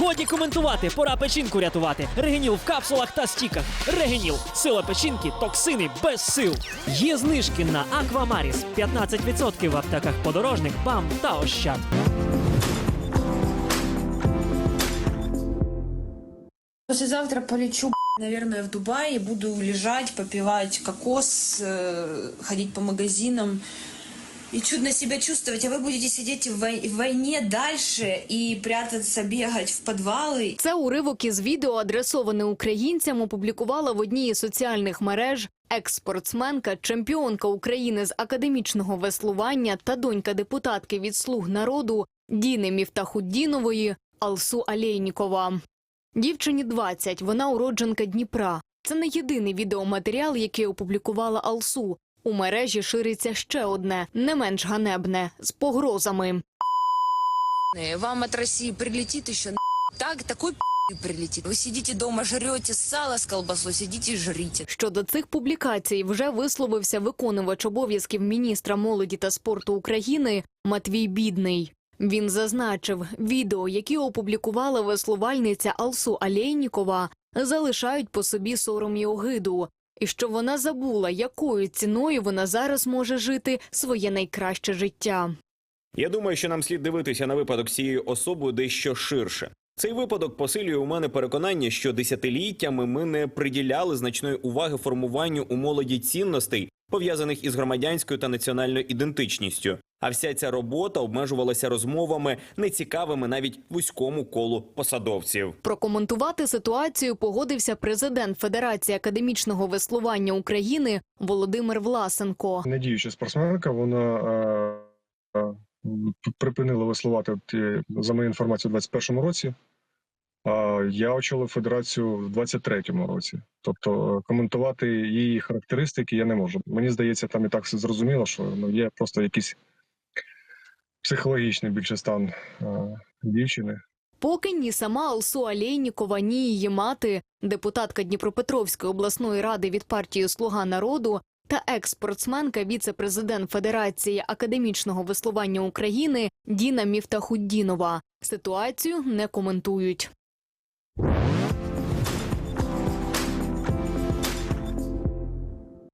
Годі коментувати, пора печінку рятувати. Регеніл в капсулах та стіках. Регеніл. Сила печінки, токсини без сил. Є знижки на Аквамаріс. 15% в аптеках подорожник, БАМ та Ощад. Послезавтра полечу, наверное, в Дубай буду лежать, попивать кокос, э, ходить по магазинам и чудно себя чувствовать. А вы будете сидеть в, вой- в войне дальше и прятаться, бегать в подвалы. Це уривок із відео, адресоване українцям, опублікувала в одній із соціальних мереж екс-спортсменка, чемпіонка України з академічного веслування та донька депутатки від слуг народу Діни Міфтахуддінової Алсу Алєйнікова. Дівчині 20, вона уродженка Дніпра. Це не єдиний відеоматеріал, який опублікувала Алсу. У мережі шириться ще одне, не менш ганебне, з погрозами. Вам от России прилетит еще так, такой прилетит. Вы сидите дома, жрете сало с колбасой, сидите и жрите. Щодо цих публікацій вже висловився виконувач обов'язків міністра молоді та спорту України Матвій Бідний. Він зазначив, відео, які опублікувала веслувальниця Алсу Алєйнікова, залишають по собі сором і огиду, і що вона забула, якою ціною вона зараз може жити своє найкраще життя. Я думаю, що нам слід дивитися на випадок цієї особи дещо ширше. Цей випадок посилює у мене переконання, що десятиліттями ми не приділяли значної уваги формуванню у молоді цінностей, пов'язаних із громадянською та національною ідентичністю. А вся ця робота обмежувалася розмовами, нецікавими навіть вузькому колу посадовців. Прокоментувати ситуацію погодився президент Федерації академічного веслування України Володимир Власенко. недіюча спортсменка, вона е, е, припинила веслувати от, е, за моєю інформацією у 21-му році. А я очолив федерацію в 23-му році. Тобто е, коментувати її характеристики я не можу. Мені здається, там і так все зрозуміло, що ну, є просто якийсь психологічний більше стан е, дівчини. Поки ні сама Алсу Алєйнікова, ні її мати, депутатка Дніпропетровської обласної ради від партії Слуга народу та екс-спортсменка, віце-президент Федерації академічного веслування України Діна Міфтахуддінова ситуацію не коментують.